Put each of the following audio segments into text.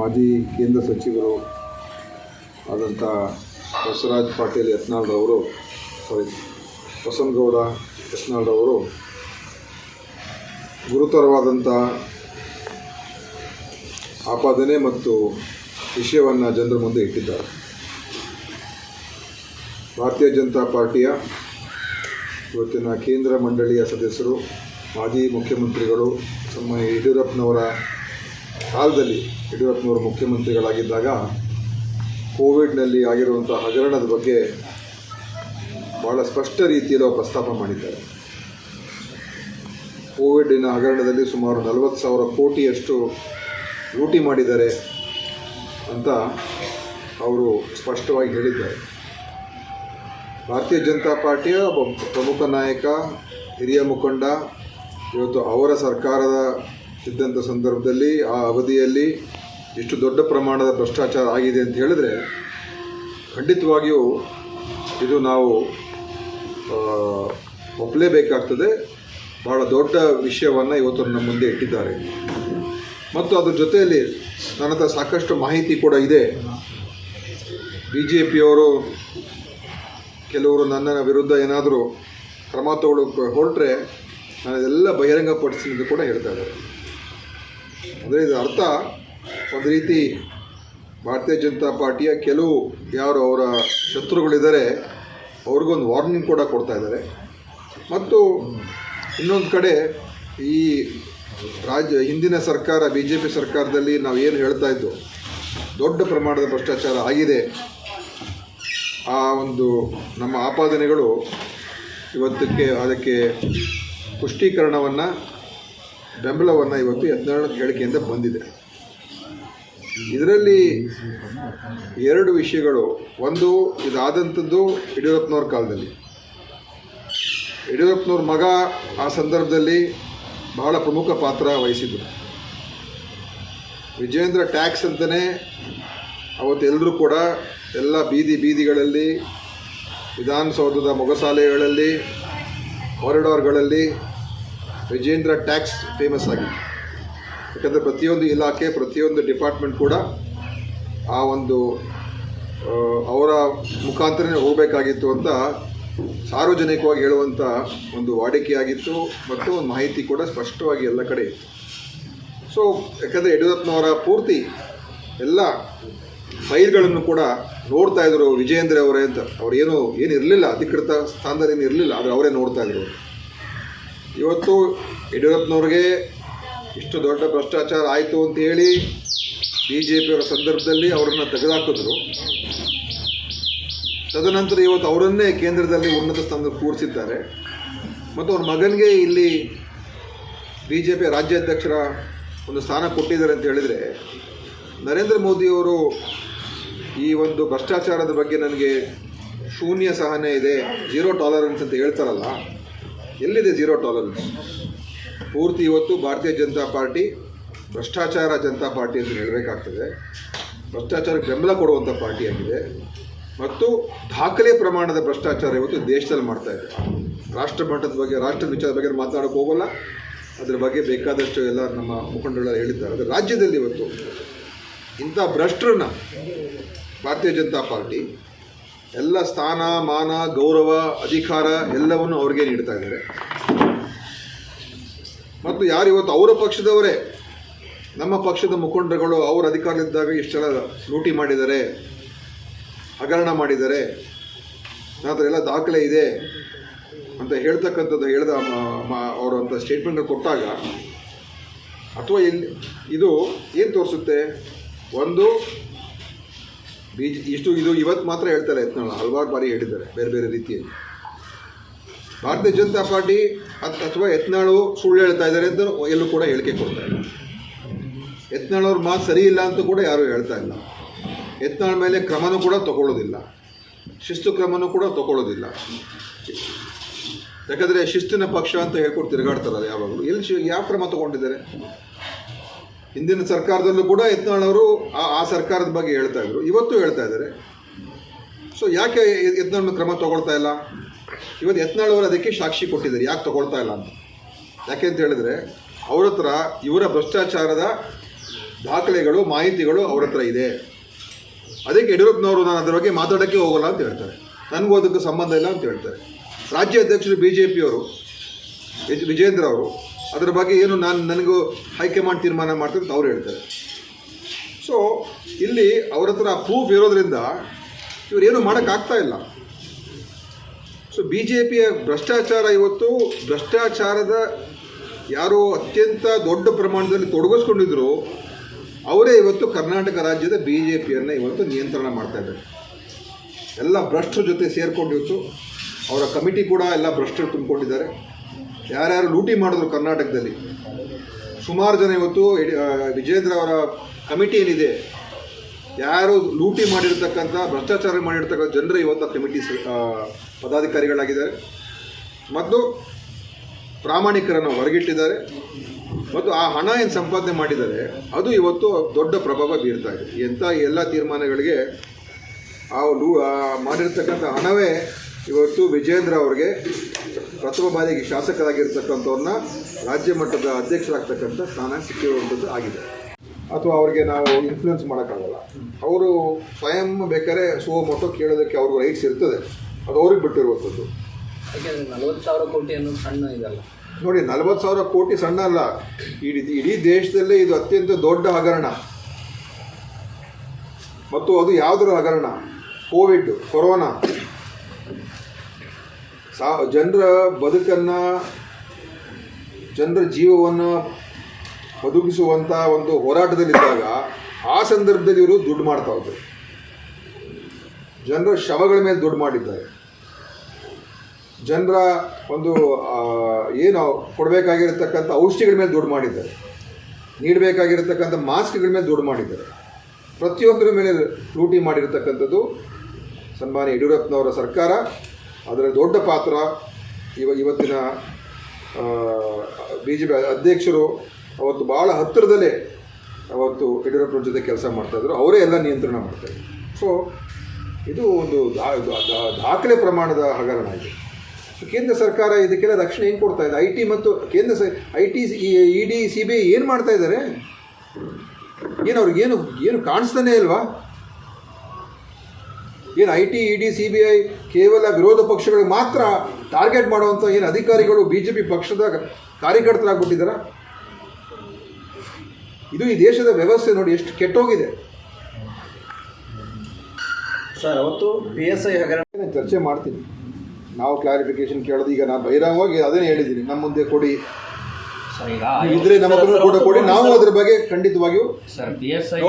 ಮಾಜಿ ಕೇಂದ್ರ ಸಚಿವರು ಆದಂಥ ಬಸವರಾಜ್ ಪಾಟೀಲ್ ಯತ್ನಾಳ್ರವರು ಸಾರಿ ಬಸನಗೌಡ ಯತ್ನಾಳ್ರವರು ಗುರುತರವಾದಂಥ ಆಪಾದನೆ ಮತ್ತು ವಿಷಯವನ್ನು ಜನರ ಮುಂದೆ ಇಟ್ಟಿದ್ದಾರೆ. ಭಾರತೀಯ ಜನತಾ ಪಾರ್ಟಿಯ ಇವತ್ತಿನ ಕೇಂದ್ರ ಮಂಡಳಿಯ ಸದಸ್ಯರು, ಮಾಜಿ ಮುಖ್ಯಮಂತ್ರಿಗಳು, ನಮ್ಮ ಯಡಿಯೂರಪ್ಪನವರ ಕಾಲದಲ್ಲಿ ಯಡಿಯೂರಪ್ಪನವರು ಮುಖ್ಯಮಂತ್ರಿಗಳಾಗಿದ್ದಾಗ ಕೋವಿಡ್ನಲ್ಲಿ ಆಗಿರುವಂಥ ಹಗರಣದ ಬಗ್ಗೆ ಭಾಳ ಸ್ಪಷ್ಟ ರೀತಿಯಲ್ಲಿ ಅವರು ಪ್ರಸ್ತಾಪ ಮಾಡಿದ್ದಾರೆ. ಕೋವಿಡಿನ ಹಗರಣದಲ್ಲಿ ಸುಮಾರು ನಲವತ್ತು ಸಾವಿರ ಕೋಟಿಯಷ್ಟು ಲೂಟಿ ಮಾಡಿದ್ದಾರೆ ಅಂತ ಅವರು ಸ್ಪಷ್ಟವಾಗಿ ಹೇಳಿದ್ದಾರೆ. ಭಾರತೀಯ ಜನತಾ ಪಾರ್ಟಿಯ ಪ್ರಮುಖ ನಾಯಕ, ಹಿರಿಯ ಮುಖಂಡ, ಇವತ್ತು ಅವರ ಸರ್ಕಾರದ ಇದ್ದಂಥ ಸಂದರ್ಭದಲ್ಲಿ, ಆ ಅವಧಿಯಲ್ಲಿ ಇಷ್ಟು ದೊಡ್ಡ ಪ್ರಮಾಣದ ಭ್ರಷ್ಟಾಚಾರ ಆಗಿದೆ ಅಂತ ಹೇಳಿದ್ರೆ, ಖಂಡಿತವಾಗಿಯೂ ಇದು ನಾವು ಒಪ್ಪಲೇಬೇಕಾಗ್ತದೆ. ಭಾಳ ದೊಡ್ಡ ವಿಷಯವನ್ನು ಇವತ್ತು ನಮ್ಮ ಮುಂದೆ ಇಟ್ಟಿದ್ದಾರೆ. ಮತ್ತು ಅದ್ರ ಜೊತೆಯಲ್ಲಿ ನನ್ನ ಹತ್ರ ಸಾಕಷ್ಟು ಮಾಹಿತಿ ಕೂಡ ಇದೆ. ಬಿ ಜೆ ಪಿಯವರು ಕೆಲವರು ನನ್ನ ವಿರುದ್ಧ ಏನಾದರೂ ಕ್ರಮ ತಗೊಳ್ಳೋಕೆ ಹೊರಟ್ರೆ ನಾನು ಇದೆಲ್ಲ ಬಹಿರಂಗಪಡಿಸ್ತೀನಿ ಅಂತ ಕೂಡ ಹೇಳ್ತಾ ಇದ್ದಾರೆ. ಅಂದರೆ ಇದರ ಅರ್ಥ ಒಂದು ರೀತಿ ಭಾರತೀಯ ಜನತಾ ಪಾರ್ಟಿಯ ಕೆಲವು ಯಾರು ಅವರ ಶತ್ರುಗಳಿದ್ದಾರೆ, ಅವ್ರಿಗೊಂದು ವಾರ್ನಿಂಗ್ ಕೂಡ ಕೊಡ್ತಾ ಇದ್ದಾರೆ. ಮತ್ತು ಇನ್ನೊಂದು ಕಡೆ ಈ ರಾಜ್ಯ, ಹಿಂದಿನ ಸರ್ಕಾರ ಬಿ ಜೆ ಪಿ ಸರ್ಕಾರದಲ್ಲಿ ನಾವು ಏನು ಹೇಳ್ತಾ ಇದ್ದು ದೊಡ್ಡ ಪ್ರಮಾಣದ ಭ್ರಷ್ಟಾಚಾರ ಆಗಿದೆ. ಆ ಒಂದು ನಮ್ಮ ಆಪಾದನೆಗಳು ಇವತ್ತಕ್ಕೆ ಅದಕ್ಕೆ ಪುಷ್ಟೀಕರಣವನ್ನು, ಬೆಂಬಲವನ್ನು ಇವತ್ತು ಯತ್ನಾಳ್ ಹೇಳಿಕೆಯಿಂದ ಬಂದಿದೆ. ಇದರಲ್ಲಿ ಎರಡು ವಿಷಯಗಳು. ಒಂದು, ಇದಾದಂಥದ್ದು ಯಡಿಯೂರಪ್ಪನವ್ರ ಕಾಲದಲ್ಲಿ. ಯಡಿಯೂರಪ್ಪನವ್ರ ಮಗ ಆ ಸಂದರ್ಭದಲ್ಲಿ ಬಹಳ ಪ್ರಮುಖ ಪಾತ್ರ ವಹಿಸಿದ್ರು. ವಿಜಯೇಂದ್ರ ಟ್ಯಾಕ್ಸ್ ಅಂತಲೇ ಅವತ್ತು ಎಲ್ಲರೂ ಕೂಡ ಎಲ್ಲ ಬೀದಿ ಬೀದಿಗಳಲ್ಲಿ, ವಿಧಾನಸೌಧದ ಮೊಗಸಾಲೆಗಳಲ್ಲಿ ಕಾರಿಡಾರ್ಗಳಲ್ಲಿ ವಿಜೇಂದ್ರ ಟ್ಯಾಕ್ಸ್ ಫೇಮಸ್ ಆಗಿತ್ತು. ಯಾಕಂದರೆ ಪ್ರತಿಯೊಂದು ಇಲಾಖೆ, ಪ್ರತಿಯೊಂದು ಡಿಪಾರ್ಟ್ಮೆಂಟ್ ಕೂಡ ಆ ಒಂದು ಅವರ ಮುಖಾಂತರನೇ ಹೋಗಬೇಕಾಗಿತ್ತು ಅಂತ ಸಾರ್ವಜನಿಕವಾಗಿ ಹೇಳುವಂಥ ಒಂದು ವಾಡಿಕೆಯಾಗಿತ್ತು ಮತ್ತು ಒಂದು ಮಾಹಿತಿ ಕೂಡ ಸ್ಪಷ್ಟವಾಗಿ ಎಲ್ಲ ಕಡೆ ಇತ್ತು. ಸೊ ಯಾಕಂದರೆ ಯಡಿಯೂರಪ್ಪನವರ ಪೂರ್ತಿ ಎಲ್ಲ ಫೈಲ್ಗಳನ್ನು ಕೂಡ ನೋಡ್ತಾ ಇದ್ರು ವಿಜಯೇಂದ್ರ ಅವರೇ ಅಂತ. ಅವ್ರೇನು ಏನು ಇರಲಿಲ್ಲ, ಅಧಿಕೃತ ಸ್ಥಾನದಲ್ಲಿ ಏನು ಇರಲಿಲ್ಲ, ಆದರೆ ಅವರೇ ನೋಡ್ತಾ ಇದ್ರು. ಇವತ್ತು ಯಡಿಯೂರಪ್ಪನವ್ರಿಗೆ ಇಷ್ಟು ದೊಡ್ಡ ಭ್ರಷ್ಟಾಚಾರ ಆಯಿತು ಅಂತ ಹೇಳಿ ಬಿ ಜೆ ಪಿಯವರ ಸಂದರ್ಭದಲ್ಲಿ ಅವರನ್ನು ತೆಗೆದುಹಾಕಿದ್ರು ತದನಂತರ ಇವತ್ತು ಅವರನ್ನೇ ಕೇಂದ್ರದಲ್ಲಿ ಉನ್ನತ ಸ್ಥಾನದಲ್ಲಿ ಕೂರಿಸಿದ್ದಾರೆ. ಮತ್ತು ಅವ್ರ ಮಗನಿಗೆ ಇಲ್ಲಿ ಬಿ ಜೆ ಪಿ ರಾಜ್ಯಾಧ್ಯಕ್ಷರ ಒಂದು ಸ್ಥಾನ ಕೊಟ್ಟಿದ್ದಾರೆ ಅಂತ ಹೇಳಿದರೆ, ನರೇಂದ್ರ ಮೋದಿಯವರು ಈ ಒಂದು ಭ್ರಷ್ಟಾಚಾರದ ಬಗ್ಗೆ ನನಗೆ ಶೂನ್ಯ ಸಹನೆ ಇದೆ, ಜೀರೋ ಟಾಲರೆನ್ಸ್ ಅಂತ ಹೇಳ್ತಾರಲ್ಲ, ಎಲ್ಲಿದೆ ಜೀರೋ ಟಾಲರೆನ್ಸ್? ಪೂರ್ತಿ ಇವತ್ತು ಭಾರತೀಯ ಜನತಾ ಪಾರ್ಟಿ, ಭ್ರಷ್ಟಾಚಾರ ಜನತಾ ಪಾರ್ಟಿ ಅಂತ ಹೇಳಬೇಕಾಗ್ತದೆ. ಭ್ರಷ್ಟಾಚಾರಕ್ಕೆ ಬೆಂಬಲ ಕೊಡುವಂಥ ಪಾರ್ಟಿಯಾಗಿದೆ ಮತ್ತು ದಾಖಲೆ ಪ್ರಮಾಣದ ಭ್ರಷ್ಟಾಚಾರ ಇವತ್ತು ದೇಶದಲ್ಲಿ ಮಾಡ್ತಾ ಇದೆ. ರಾಷ್ಟ್ರ ಮಟ್ಟದ ಬಗ್ಗೆ ರಾಷ್ಟ್ರದ ವಿಚಾರದ ಬಗ್ಗೆ ಮಾತನಾಡೋಕೆ ಹೋಗೋಲ್ಲ. ಅದರ ಬಗ್ಗೆ ಬೇಕಾದಷ್ಟು ಎಲ್ಲ ನಮ್ಮ ಮುಖಂಡರು ಹೇಳಿದ್ದಾರೆ. ಆದರೆ ರಾಜ್ಯದಲ್ಲಿ ಇವತ್ತು ಇಂಥ ಭ್ರಷ್ಟರನ್ನ ಭಾರತೀಯ ಜನತಾ ಪಾರ್ಟಿ ಎಲ್ಲ ಸ್ಥಾನ, ಮಾನ, ಗೌರವ, ಅಧಿಕಾರ ಎಲ್ಲವನ್ನು ಅವ್ರಿಗೆ ನೀಡ್ತಾ ಇದ್ದಾರೆ. ಮತ್ತು ಯಾರು ಇವತ್ತು ಅವರ ಪಕ್ಷದವರೇ, ನಮ್ಮ ಪಕ್ಷದ ಮುಖಂಡರುಗಳು ಅವ್ರ ಅಧಿಕಾರದಲ್ಲಿದ್ದಾಗ ಇಷ್ಟೆಲ್ಲ ಲೂಟಿ ಮಾಡಿದ್ದಾರೆ, ಹಗರಣ ಮಾಡಿದ್ದಾರೆ ನನ್ನ ಎಲ್ಲ ದಾಖಲೆ ಇದೆ ಅಂತ ಹೇಳ್ತಕ್ಕಂಥದ್ದು ಹೇಳ್ದ ಅವರು ಅಂತ ಸ್ಟೇಟ್ಮೆಂಟ್ ಕೊಟ್ಟಾಗ, ಅಥವಾ ಎಲ್ಲಿ, ಇದು ಏನು ತೋರಿಸುತ್ತೆ? ಒಂದು ಬಿ ಜೆ ಇಷ್ಟು, ಇದು ಇವತ್ತು ಮಾತ್ರ ಹೇಳ್ತಾರೆ ಯತ್ನಾಳ್ ಹಲವಾರು ಬಾರಿ ಹೇಳಿದ್ದಾರೆ, ಬೇರೆ ಬೇರೆ ರೀತಿಯಲ್ಲಿ. ಭಾರತೀಯ ಜನತಾ ಪಾರ್ಟಿ ಅಥವಾ ಯತ್ನಾಳು ಸುಳ್ಳು ಹೇಳ್ತಾ ಇದ್ದಾರೆ ಅಂತ ಎಲ್ಲೂ ಕೂಡ ಹೇಳಿಕೆ ಕೊಡ್ತಾ ಇಲ್ಲ. ಯತ್ನಾಳವ್ರ ಮಾತು ಸರಿ ಇಲ್ಲ ಅಂತ ಕೂಡ ಯಾರೂ ಹೇಳ್ತಾ ಇಲ್ಲ. ಯತ್ನಾಳ್ ಮೇಲೆ ಕ್ರಮನೂ ಕೂಡ ತಗೊಳ್ಳೋದಿಲ್ಲ. ಶಿಸ್ತು ಕ್ರಮನೂ ಕೂಡ ತಗೊಳ್ಳೋದಿಲ್ಲ. ಯಾಕಂದರೆ ಶಿಸ್ತಿನ ಪಕ್ಷ ಅಂತ ಹೇಳ್ಕೊಟ್ಟು ತಿರುಗಾಡ್ತಾರಲ್ಲ ಯಾವಾಗಲೂ. ಎಲ್ಲಿ ಶಿ ಯಾವ ಕ್ರಮ ತಗೊಂಡಿದ್ದಾರೆ? ಹಿಂದಿನ ಸರ್ಕಾರದಲ್ಲೂ ಕೂಡ ಯತ್ನಾಳ್ ಅವರು ಆ ಆ ಸರ್ಕಾರದ ಬಗ್ಗೆ ಹೇಳ್ತಾ ಇದ್ರು. ಇವತ್ತು ಹೇಳ್ತಾ ಇದ್ದಾರೆ. ಸೊ ಯಾಕೆ ಯತ್ನಾಳ್ ಕ್ರಮ ತಗೊಳ್ತಾ ಇಲ್ಲ? ಇವತ್ತು ಯತ್ನಾಳ್ ಅದಕ್ಕೆ ಸಾಕ್ಷಿ ಕೊಟ್ಟಿದ್ದಾರೆ. ಯಾಕೆ ತಗೊಳ್ತಾ ಇಲ್ಲ ಅಂತ? ಯಾಕೆ ಅಂತ ಹೇಳಿದ್ರೆ, ಅವ್ರ ಹತ್ರ ಇವರ ಭ್ರಷ್ಟಾಚಾರದ ದಾಖಲೆಗಳು, ಮಾಹಿತಿಗಳು ಅವ್ರ ಹತ್ರ ಇದೆ. ಅದಕ್ಕೆ ಯಡಿಯೂರಪ್ಪನವರು ನಾನು ಅದರ ಬಗ್ಗೆ ಮಾತಾಡೋಕ್ಕೆ ಹೋಗಲ್ಲ ಅಂತ ಹೇಳ್ತಾರೆ. ನನಗೂ ಅದಕ್ಕೆ ಸಂಬಂಧ ಇಲ್ಲ ಅಂತ ಹೇಳ್ತಾರೆ. ರಾಜ್ಯ ಅಧ್ಯಕ್ಷರು ಬಿ ಜೆ ಪಿಯವರು ಎಚ್ ವಿಜೇಂದ್ರ ಅವರು, ಅದರ ಬಗ್ಗೆ ಏನು ನಾನು, ನನಗೂ ಹೈಕಮಾಂಡ್ ತೀರ್ಮಾನ ಮಾಡ್ತಾರೆ ಅಂತ ಅವ್ರು ಹೇಳ್ತಾರೆ. ಸೊ ಇಲ್ಲಿ ಅವ್ರ ಹತ್ರ ಪ್ರೂಫ್ ಇರೋದ್ರಿಂದ ಇವರೇನು ಮಾಡೋಕ್ಕಾಗ್ತಾ ಇಲ್ಲ. ಸೊ ಬಿ ಜೆ ಪಿಯ ಭ್ರಷ್ಟಾಚಾರ ಇವತ್ತು, ಭ್ರಷ್ಟಾಚಾರದ ಯಾರು ಅತ್ಯಂತ ದೊಡ್ಡ ಪ್ರಮಾಣದಲ್ಲಿ ತೊಡಗಿಸ್ಕೊಂಡಿದ್ರು, ಅವರೇ ಇವತ್ತು ಕರ್ನಾಟಕ ರಾಜ್ಯದ ಬಿ ಜೆ ಪಿಯನ್ನು ಇವತ್ತು ನಿಯಂತ್ರಣ ಮಾಡ್ತಾ ಇದ್ದಾರೆ. ಎಲ್ಲ ಭ್ರಷ್ಟರ ಜೊತೆ ಸೇರಿಕೊಂಡಿವತ್ತು ಅವರ ಕಮಿಟಿ ಕೂಡ ಎಲ್ಲ ಭ್ರಷ್ಟರು ತುಂಬಿಕೊಂಡಿದ್ದಾರೆ. ಯಾರ್ಯಾರು ಲೂಟಿ ಮಾಡಿದ್ರು ಕರ್ನಾಟಕದಲ್ಲಿ, ಸುಮಾರು ಜನ ಇವತ್ತು ವಿಜೇಂದ್ರ ಅವರ ಕಮಿಟಿ ಏನಿದೆ ಯಾರು ಲೂಟಿ ಮಾಡಿರ್ತಕ್ಕಂಥ, ಭ್ರಷ್ಟಾಚಾರ ಮಾಡಿರ್ತಕ್ಕಂಥ ಜನರು ಇವತ್ತು ಕಮಿಟಿ ಪದಾಧಿಕಾರಿಗಳಾಗಿದ್ದಾರೆ. ಮತ್ತು ಪ್ರಾಮಾಣಿಕರನ್ನು ಹೊರಗಿಟ್ಟಿದ್ದಾರೆ. ಮತ್ತು ಆ ಹಣ ಏನು ಸಂಪಾದನೆ ಮಾಡಿದ್ದಾರೆ, ಅದು ಇವತ್ತು ದೊಡ್ಡ ಪ್ರಭಾವ ಬೀರ್ತಾ ಇದೆ. ಎಂಥ ಎಲ್ಲ ತೀರ್ಮಾನಗಳಿಗೆ ಆ ಲೂ ಮಾಡಿರ್ತಕ್ಕಂಥ ಹಣವೇ ಇವತ್ತು ವಿಜೇಂದ್ರ ಅವ್ರಿಗೆ ಪ್ರಥಮ ಬಾರಿಗೆ ಶಾಸಕರಾಗಿರ್ತಕ್ಕಂಥವ್ರನ್ನ ರಾಜ್ಯ ಮಟ್ಟದ ಅಧ್ಯಕ್ಷರಾಗ್ತಕ್ಕಂಥ ಸ್ಥಾನ ಸಿಕ್ಕಿರುವಂಥದ್ದು ಆಗಿದೆ. ಅಥವಾ ಅವ್ರಿಗೆ ನಾವು ಇನ್ಫ್ಲುಯೆನ್ಸ್ ಮಾಡೋಕ್ಕಾಗಲ್ಲ. ಅವರು ಸ್ವಯಂ ಬೇಕಾದ್ರೆ ಸೋ ಮೊಟ್ಟ ಕೇಳೋದಕ್ಕೆ ಅವ್ರಿಗೆ ರೈಟ್ಸ್ ಇರ್ತದೆ. ಅದು ಅವ್ರಿಗೆ ಬಿಟ್ಟಿರುವಂಥದ್ದು. ಯಾಕೆಂದ್ರೆ ನಲ್ವತ್ತು ಸಾವಿರ ಕೋಟಿ ಅನ್ನೋದು ಸಣ್ಣ ಇದಲ್ಲ. ನೋಡಿ ನಲವತ್ತು ಸಾವಿರ ಕೋಟಿ ಸಣ್ಣ ಅಲ್ಲ. ಇಡೀ ಇಡೀ ದೇಶದಲ್ಲೇ ಇದು ಅತ್ಯಂತ ದೊಡ್ಡ ಹಗರಣ. ಮತ್ತು ಅದು ಯಾವುದರ ಹಗರಣ. Covid corona. ಸಾ ಜನರ ಬದುಕನ್ನು ಜನರ ಜೀವವನ್ನು ಬದುಕಿಸುವಂಥ ಒಂದು ಹೋರಾಟದಲ್ಲಿದ್ದಾಗ ಆ ಸಂದರ್ಭದಲ್ಲಿ ಇವರು ದುಡ್ಡು ಮಾಡ್ತಾ ಇದ್ದರು ಜನರ ಶವಗಳ ಮೇಲೆ ದುಡ್ಡು ಮಾಡಿದ್ದಾರೆ. ಜನರ ಒಂದು ಏನು ಕೊಡಬೇಕಾಗಿರತಕ್ಕಂಥ ಔಷಧಿಗಳ ಮೇಲೆ ದುಡ್ಡು ಮಾಡಿದ್ದಾರೆ. ನೀಡಬೇಕಾಗಿರತಕ್ಕಂಥ ಮಾಸ್ಕ್ಗಳ ಮೇಲೆ ದುಡ್ಡು ಮಾಡಿದ್ದಾರೆ. ಪ್ರತಿಯೊಂದರ ಮೇಲೆ ಲೂಟಿ ಮಾಡಿರತಕ್ಕಂಥದ್ದು ಸನ್ಮಾನ್ಯ ಯಡಿಯೂರಪ್ಪನವರ ಸರ್ಕಾರ. ಅದರ ದೊಡ್ಡ ಪಾತ್ರ ಇವ, ಇವತ್ತಿನ ಬಿ ಜೆ ಪಿ ಅಧ್ಯಕ್ಷರು ಅವತ್ತು ಭಾಳ ಹತ್ತಿರದಲ್ಲೇ ಅವತ್ತು ಯಡಿಯೂರಪ್ಪನ ಜೊತೆ ಕೆಲಸ ಮಾಡ್ತಾಯಿದ್ರು ಅವರೇ ಎಲ್ಲ ನಿಯಂತ್ರಣ ಮಾಡ್ತಾಯಿದ್ರು ಸೊ ಇದು ಒಂದು ದಾಖಲೆ ಪ್ರಮಾಣದ ಹಗರಣ ಇದೆ. ಕೇಂದ್ರ ಸರ್ಕಾರ ಇದಕ್ಕೆಲ್ಲ ರಕ್ಷಣೆ ಹೆಂಗೆ ಕೊಡ್ತಾ ಇದೆ? ಐ ಟಿ ಮತ್ತು ಕೇಂದ್ರ ಸ I T E D C B I ಏನು ಮಾಡ್ತಾ ಇದ್ದಾರೆ ಏನು ಅವ್ರಿಗೇನು ಏನು ಕಾಣಿಸ್ತಾನೆ ಇಲ್ವಾ? ಏನು I T, E D, C B I ಕೇವಲ ವಿರೋಧ ಪಕ್ಷಗಳಿಗೆ ಮಾತ್ರ ಟಾರ್ಗೆಟ್ ಮಾಡುವಂಥ ಏನು ಅಧಿಕಾರಿಗಳು ಬಿ ಜೆ ಪಿ ಪಕ್ಷದ ಕಾರ್ಯಕರ್ತರಾಗ್ಬಿಟ್ಟಿದ್ದಾರ? ಇದು ಈ ದೇಶದ ವ್ಯವಸ್ಥೆ ನೋಡಿ ಎಷ್ಟು ಕೆಟ್ಟೋಗಿದೆ. ಸರ್ ಅವತ್ತು ಪಿ ಎಸ್ ಐ ಹಗರಣ ಚರ್ಚೆ ಮಾಡ್ತೀನಿ. ನಾವು ಕ್ಲಾರಿಫಿಕೇಶನ್ ಕೇಳೋದು ಈಗ ನಾನು ಬಹಿರಂಗವಾಗಿ ಅದನ್ನೇ ಹೇಳಿದ್ದೀನಿ. ನಮ್ಮ ಮುಂದೆ ಕೊಡಿ. ಸರ್ ಇದ್ರೆ ನಮ್ಮ ಹತ್ರ ಕೂಡ ಕೊಡಿ. ನಾವು ಅದ್ರ ಬಗ್ಗೆ ಖಂಡಿತವಾಗಿಯೂ sir P S I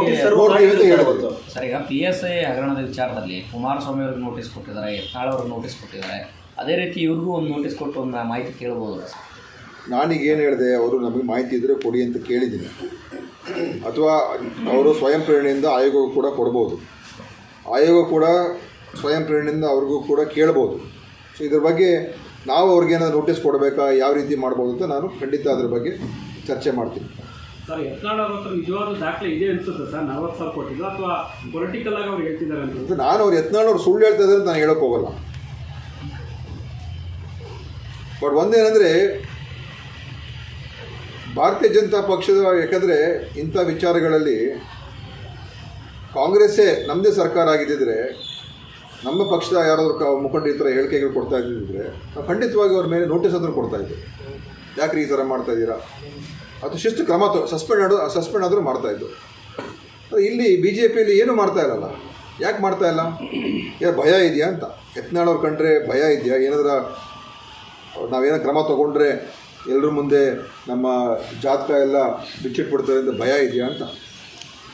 sir ಈಗ ಪಿ ಎಸ್ ಐ ಹಗರಣದ ವಿಚಾರದಲ್ಲಿ ಕುಮಾರಸ್ವಾಮಿ ಅವ್ರಿಗೆ ನೋಟಿಸ್ ಕೊಟ್ಟಿದ್ದಾರೆ ಯತ್ನಾಳ್ ಅವ್ರಿಗೆ ನೋಟಿಸ್ ಕೊಟ್ಟಿದ್ದಾರೆ. ಅದೇ ರೀತಿ ಇವ್ರಿಗೂ ಒಂದು ನೋಟಿಸ್ ಕೊಟ್ಟು ಒಂದು ಮಾಹಿತಿ ಕೇಳ್ಬೋದು ಸರ್? ನಾನೀಗ ಏನು ಹೇಳಿದೆ ಅವರು ನಮಗೆ ಮಾಹಿತಿ ಇದ್ದರೆ ಕೊಡಿ ಅಂತ ಕೇಳಿದ್ದೀನಿ. ಅಥವಾ ಅವರು ಸ್ವಯಂ ಪ್ರೇರಣೆಯಿಂದ ಆಯೋಗ ಕೂಡ ಕೊಡ್ಬೋದು. ಆಯೋಗ ಕೂಡ ಸ್ವಯಂ ಪ್ರೇರಣೆಯಿಂದ ಅವ್ರಿಗೂ ಕೂಡ ಕೇಳ್ಬೋದು. ಸೊ ಇದ್ರ ಬಗ್ಗೆ ನಾವು ಅವ್ರಿಗೇನಾದ್ರು ನೋಟಿಸ್ ಕೊಡಬೇಕಾ ಯಾವ ರೀತಿ ಮಾಡ್ಬೋದು ಅಂತ ನಾನು ಖಂಡಿತ ಅದ್ರ ಬಗ್ಗೆ ಚರ್ಚೆ ಮಾಡ್ತೀನಿ. ಸರ್ ಯತ್ನಾಳ್ ಅವ್ರ ಹತ್ರ ನಿಜವಾದ ದಾಖಲೆ ಇದೆ ಅನ್ಸುತ್ತೆ ಸರ್ ನಲವತ್ತು ಸಾವಿರ ಕೊಟ್ಟಿದ್ದು ಅಥವಾ ಪೊಲಿಟಿಕಲ್ ಆಗಿ ಅವ್ರು ಹೇಳ್ತಿದ್ದಾರೆ ಅಂತ? ನಾನು ಅವ್ರು ಯತ್ನಾಳ್ ಅವ್ರು ಸುಳ್ಳು ಹೇಳ್ತಾ ಇದ್ದಾರೆ ಅಂತ ನಾನು ಹೇಳೋಕೆ ಹೋಗಲ್ಲ. ಬಟ್ ಒಂದೇನೆಂದರೆ ಭಾರತೀಯ ಜನತಾ ಪಕ್ಷದ, ಯಾಕಂದರೆ ಇಂಥ ವಿಚಾರಗಳಲ್ಲಿ ಕಾಂಗ್ರೆಸ್ಸೇ ನಮ್ಮದೇ ಸರ್ಕಾರ ಆಗಿದ್ದಿದ್ರೆ, ನಮ್ಮ ಪಕ್ಷದ ಯಾರಾದರೂ ಕ ಮುಖಂಡರು ಈ ಥರ ಹೇಳಿಕೆಗಳು ಕೊಡ್ತಾ ಇದ್ದಿದ್ರೆ, ನಾವು ಖಂಡಿತವಾಗಿ ಅವ್ರ ಮೇಲೆ ನೋಟಿಸ್ ಆದರೂ ಕೊಡ್ತಾ ಇದ್ದೆ ಯಾಕ್ರಿ ಈ ಥರ ಮಾಡ್ತಾ ಇದ್ದೀರಾ? ಅದು ಶಿಸ್ತು ಕ್ರಮ ಸಸ್ಪೆಂಡ್ ಆಡೋ ಸಸ್ಪೆಂಡ್ ಆದರೂ ಮಾಡ್ತಾಯಿದ್ದು ಆದ್ರೆ ಇಲ್ಲಿ ಬಿ ಜೆ ಪಿಯಲ್ಲಿ ಏನೂ ಮಾಡ್ತಾ ಇರಲ್ಲ ಯಾಕೆ ಮಾಡ್ತಾ ಇಲ್ಲ? ಯಾರು ಭಯ ಇದೆಯಾ ಅಂತ. ಎತ್ನಾಳವ್ರು ಕಂಡ್ರೆ ಭಯ ಇದೆಯಾ? ಏನಾದ್ರ ನಾವೇನೋ ಕ್ರಮ ತೊಗೊಂಡ್ರೆ ಎಲ್ಲರ ಮುಂದೆ ನಮ್ಮ ಜಾತಕ ಎಲ್ಲ ಬಿಚ್ಚಿಟ್ಬಿಡ್ತಾರೆ ಅಂತ ಭಯ ಇದೆಯಾ ಅಂತ?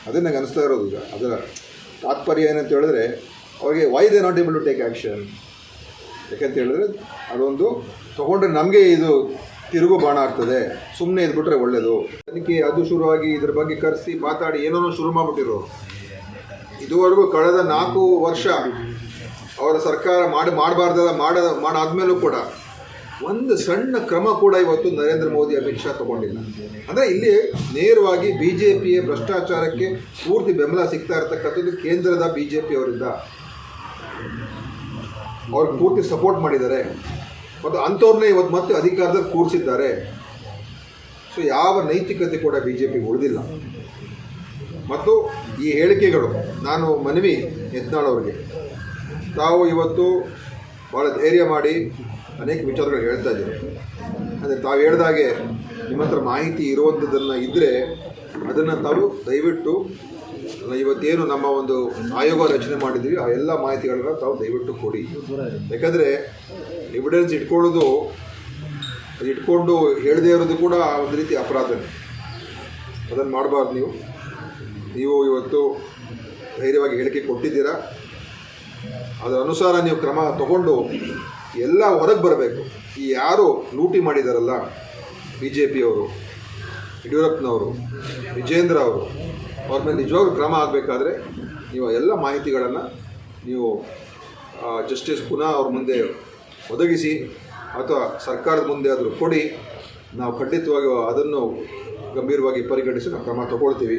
ಅದೇ ನನಗೆ ಅನಿಸ್ತಾ ಇರೋದು ಈಗ. ಅದರ ತಾತ್ಪರ್ಯ ಏನಂತ ಹೇಳಿದ್ರೆ, ಅವರಿಗೆ why they not able to take action ಯಾಕೆಂತ ಹೇಳಿದ್ರೆ, ಅದೊಂದು ತೊಗೊಂಡ್ರೆ ನಮಗೆ ಇದು ತಿರುಗು ಬಾಣ ಆಗ್ತದೆ. ಸುಮ್ಮನೆ ಇದ್ಬಿಟ್ರೆ ಒಳ್ಳೆಯದು ಅದಕ್ಕೆ ಅದು ಶುರುವಾಗಿ ಇದ್ರ ಬಗ್ಗೆ ಕರೆಸಿ ಮಾತಾಡಿ ಏನೋ ಶುರು ಮಾಡಿಬಿಟ್ಟಿರೋ. ಇದುವರೆಗೂ ಕಳೆದ ನಾಲ್ಕು ವರ್ಷ ಅವರ ಸರ್ಕಾರ ಮಾಡಿ ಮಾಡಬಾರ್ದಲ್ಲ ಮಾಡ ಮಾಡಾದ್ಮೇಲೂ ಕೂಡ ಒಂದು ಸಣ್ಣ ಕ್ರಮ ಕೂಡ ಇವತ್ತು ನರೇಂದ್ರ ಮೋದಿ ಅಮಿತ್ ಶಾ ತಗೊಂಡಿಲ್ಲ. ಅಂದರೆ ಇಲ್ಲಿ ನೇರವಾಗಿ ಬಿ ಜೆ ಪಿಯ ಭ್ರಷ್ಟಾಚಾರಕ್ಕೆ ಪೂರ್ತಿ ಬೆಂಬಲ ಸಿಗ್ತಾ ಇರತಕ್ಕಂಥದ್ದು ಕೇಂದ್ರದ ಬಿ ಜೆ ಪಿ ಅವರಿಂದ. ಅವ್ರಿಗೆ ಪೂರ್ತಿ ಸಪೋರ್ಟ್ ಮಾಡಿದ್ದಾರೆ. ಮತ್ತು ಅಂಥವ್ರನ್ನೇ ಇವತ್ತು ಮತ್ತೆ ಅಧಿಕಾರದಲ್ಲಿ ಕೂರಿಸಿದ್ದಾರೆ. ಸೊ ಯಾವ ನೈತಿಕತೆ ಕೂಡ ಬಿ ಜೆ ಪಿಗೆ ಉಳಿದಿಲ್ಲ. ಮತ್ತು ಈ ಹೇಳಿಕೆಗಳು, ನಾನು ಮನವಿ ಯತ್ನಾಳ್ ಅವರಿಗೆ, ತಾವು ಇವತ್ತು ಭಾಳ ಧೈರ್ಯ ಮಾಡಿ ಅನೇಕ ವಿಚಾರಗಳು ಹೇಳ್ತಾ ಇದ್ದೀರಿ ಅಂದರೆ ತಾವು ಹೇಳ್ದಾಗೆ ನಿಮ್ಮ ಹತ್ರ ಮಾಹಿತಿ ಇರುವಂಥದ್ದನ್ನು ಇದ್ದರೆ ಅದನ್ನು ತಾವು ದಯವಿಟ್ಟು ಇವತ್ತೇನು ನಮ್ಮ ಒಂದು ಆಯೋಗ ರಚನೆ ಮಾಡಿದ್ದೀವಿ ಆ ಎಲ್ಲ ಮಾಹಿತಿಗಳನ್ನ ತಾವು ದಯವಿಟ್ಟು ಕೊಡಿ. ಯಾಕಂದರೆ ಎವಿಡೆನ್ಸ್ ಇಟ್ಕೊಳ್ಳೋದು ಇಟ್ಕೊಂಡು ಹೇಳದೇ ಇರೋದು ಕೂಡ ಒಂದು ರೀತಿ ಅಪರಾಧನೇ. ಅದನ್ನು ಮಾಡಬಾರ್ದು ನೀವು. ನೀವು ಇವತ್ತು ಧೈರ್ಯವಾಗಿ ಹೇಳಿಕೆ ಕೊಟ್ಟಿದ್ದೀರಾ? ಅದರ ಅನುಸಾರ ನೀವು ಕ್ರಮ ತಗೊಂಡು ಎಲ್ಲ ಹೊರಗೆ ಬರಬೇಕು. ಈ ಯಾರು ಲೂಟಿ ಮಾಡಿದಾರಲ್ಲ ಬಿ ಜೆ ಪಿಯವರು ಯಡಿಯೂರಪ್ಪನವರು ವಿಜೇಂದ್ರ ಅವರು ಅವ್ರ ಮೇಲೆ ನಿಜವಾಗ್ಲೂ ಕ್ರಮ ಆಗಬೇಕಾದ್ರೆ ನೀವು ಎಲ್ಲ ಮಾಹಿತಿಗಳನ್ನು ನೀವು ಜಸ್ಟಿಸ್ ಪುನಃ ಅವ್ರ ಮುಂದೆ ಒದಗಿಸಿ, ಅಥವಾ ಸರ್ಕಾರದ ಮುಂದೆ ಆದರೂ ಕೊಡಿ. ನಾವು ಖಂಡಿತವಾಗಿ ಅದನ್ನು ಗಂಭೀರವಾಗಿ ಪರಿಗಣಿಸಿ ನಾವು ಕ್ರಮ ತಗೊಳ್ತೀವಿ.